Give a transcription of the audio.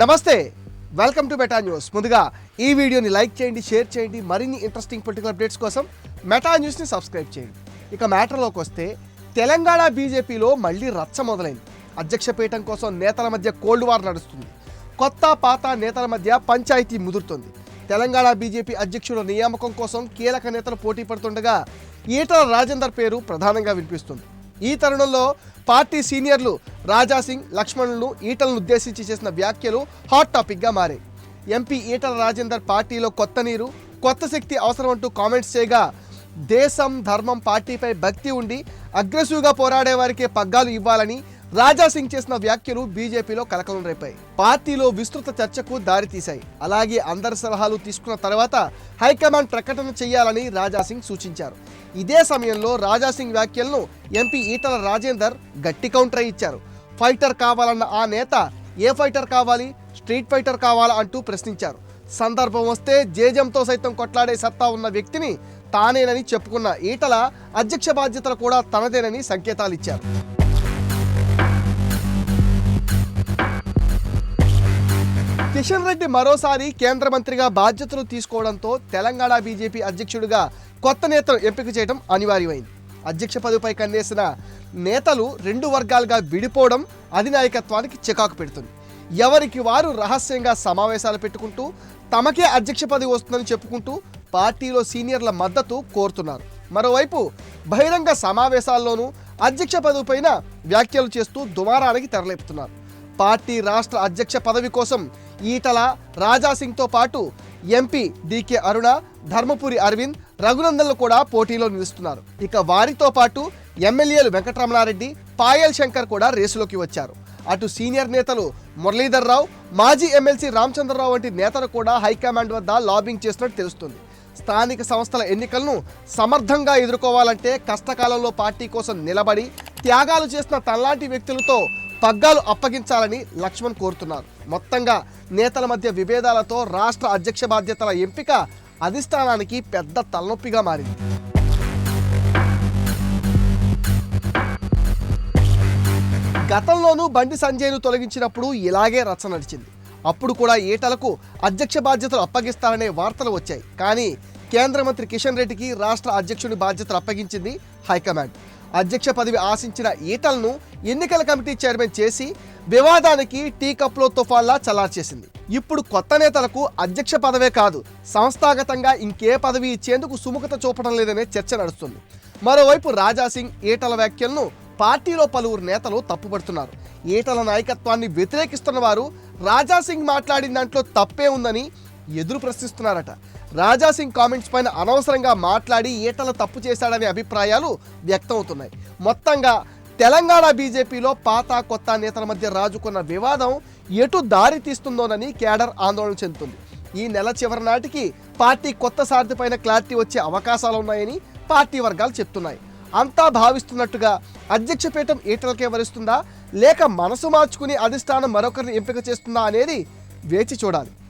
నమస్తే welcome to meta news. ముందుగా ఈ వీడియోని లైక్ చేయండి షేర్ చేయండి మరిన్ని ఇంట్రెస్టింగ్ పొలిటికల్ అప్డేట్స్ కోసం మెటా న్యూస్ని సబ్స్క్రైబ్ చేయండి. ఇక మ్యాటర్లోకి వస్తే తెలంగాణ బీజేపీలో మళ్ళీ రచ్చ మొదలైంది. అధ్యక్ష పీఠం కోసం నేతల మధ్య కోల్డ్ వార్ నడుస్తుంది. కొత్త పాత నేతల మధ్య పంచాయతీ ముదురుతుంది. తెలంగాణ బీజేపీ అధ్యక్షుల నియామకం కోసం కీలక నేతలు పోటీ పడుతుండగా ఈటల రాజేందర్ పేరు ప్రధానంగా వినిపిస్తుంది. ఈ తరుణంలో పార్టీ సీనియర్లు రాజాసింగ్ లక్ష్మణులు ఈటలను ఉద్దేశించి చేసిన వ్యాఖ్యలు హాట్ టాపిక్గా మారాయి ఎంపీ ఈటల రాజేందర్ పార్టీలో కొత్త నీరు కొత్త శక్తి అవసరం అంటూ కామెంట్స్ చేయగా దేశం ధర్మం పార్టీపై భక్తి ఉండి అగ్రెసివ్గా పోరాడే వారికే పగ్గాలు ఇవ్వాలని రాజా సింగ్ చేసిన వ్యాఖ్యలు బీజేపీలో కలకలం రేపాయి. పార్టీలో విస్తృత చర్చకు దారితీశాయి అలాగే అందరి సలహాలు తీసుకున్న తర్వాత హైకమాండ్ ప్రకటన చేయాలని రాజా సింగ్ సూచించారు. ఇదే సమయంలో రాజా సింగ్ వ్యాఖ్యలను ఎంపీ ఈటల రాజేందర్ గట్టి కౌంటర్ ఇచ్చారు. ఫైటర్ కావాలన్న ఆ నేత ఏ ఫైటర్ కావాలి స్ట్రీట్ ఫైటర్ కావాలా అంటూ ప్రశ్నించారు. సందర్భం వస్తే జేజంతో సైతం కొట్లాడే సత్తా ఉన్న వ్యక్తిని తానేనని చెప్పుకున్న ఈటల అధ్యక్ష బాధ్యతలు కూడా తనదేనని సంకేతాలు కిషన్ రెడ్డి మరోసారి కేంద్ర మంత్రిగా బాధ్యతలు తీసుకోవడంతో తెలంగాణ బీజేపీ అధ్యక్షుడిగా కొత్త నేతలు ఎంపిక చేయడం అనివార్యమైంది. అధ్యక్ష పదవిపై కన్నేసిన నేతలు రెండు వర్గాలుగా విడిపోవడం అధినాయకత్వానికి చికాకు పెడుతుంది. ఎవరికి వారు రహస్యంగా సమావేశాలు పెట్టుకుంటూ తమకే అధ్యక్ష పదవి వస్తుందని చెప్పుకుంటూ పార్టీలో సీనియర్ల మద్దతు కోరుతున్నారు. మరోవైపు బహిరంగ సమావేశాల్లోనూ అధ్యక్ష పదవిపైన వ్యాఖ్యలు చేస్తూ దుమారానికి తెరలేపుతున్నారు. పార్టీ రాష్ట్ర అధ్యక్ష పదవి కోసం ఈటల రాజాసింగ్తో పాటు MP D K Aruna Dharmapuri Arvind రఘునందన్లు కూడా పోటీలో నిలుస్తున్నారు. ఇక వారితో పాటు ఎమ్మెల్యేలు వెంకటరమణారెడ్డి పాయల్ శంకర్ కూడా రేసులోకి వచ్చారు. అటు సీనియర్ నేతలు మురళీధర్ రావు మాజీ ఎమ్మెల్సీ రామచంద్రరావు వంటి నేతలు కూడా హైకమాండ్ వద్ద లాబింగ్ చేస్తున్నట్టు తెలుస్తుంది. స్థానిక సంస్థల ఎన్నికలను సమర్థంగా ఎదుర్కోవాలంటే కష్టకాలంలో పార్టీ కోసం నిలబడి త్యాగాలు చేసిన తనలాంటి వ్యక్తులతో పగ్గాలు అప్పగించాలని లక్ష్మణ్ కోరుతున్నారు. మొత్తంగా నేతల మధ్య విభేదాలతో రాష్ట్ర అధ్యక్ష బాధ్యతల ఎంపిక అధిష్టానానికి పెద్ద తలనొప్పిగా మారింది. గతంలోనూ బండి సంజయ్ను తొలగించినప్పుడు ఇలాగే రచ్చ నడిచింది. అప్పుడు కూడా ఈటలకు అధ్యక్ష బాధ్యతలు అప్పగిస్తారనే వార్తలు వచ్చాయి. కానీ కేంద్ర మంత్రి కిషన్ రెడ్డికి రాష్ట్ర అధ్యక్షుడి బాధ్యతలు అప్పగించింది హైకమాండ్. అధ్యక్ష పదవి ఆశించిన ఈటలను ఎన్నికల కమిటీ చైర్మన్ చేసి వివాదానికి టీ కప్లో తుఫాన్లా చల్లార్చేసింది ఇప్పుడు కొత్త నేతలకు అధ్యక్ష పదవే కాదు సంస్థాగతంగా ఇంకే పదవి ఇచ్చేందుకు సుముఖత చూపడం లేదనే చర్చ నడుస్తుంది. మరోవైపు రాజాసింగ్ ఈటల వ్యాఖ్యలను పార్టీలో పలువురు నేతలు తప్పుపడుతున్నారు. ఈటల నాయకత్వాన్ని వ్యతిరేకిస్తున్న వారు రాజాసింగ్ మాట్లాడిన దాంట్లో తప్పే ఉందని ఎదురు ప్రశ్నిస్తున్నారట. రాజాసింగ్ కామెంట్స్ పైన అనవసరంగా మాట్లాడి ఈటల తప్పు చేశాడనే అభిప్రాయాలు వ్యక్తమవుతున్నాయి. మొత్తంగా తెలంగాణ బీజేపీలో పాత కొత్త నేతల మధ్య రాజుకున్న వివాదం ఎటు దారి తీస్తుందోనని కేడర్ ఆందోళన చెందుతుంది. ఈ నెల చివరి నాటికి పార్టీ కొత్త సారథిపైన క్లారిటీ వచ్చే అవకాశాలు ఉన్నాయని పార్టీ వర్గాలు చెప్తున్నాయి. అంతా భావిస్తున్నట్టుగా అధ్యక్ష పీఠం ఈటలకే వరిస్తుందా? లేక మనసు మార్చుకుని అధిష్టానం మరొకరిని ఎంపిక చేస్తుందా అనేది వేచి చూడాలి.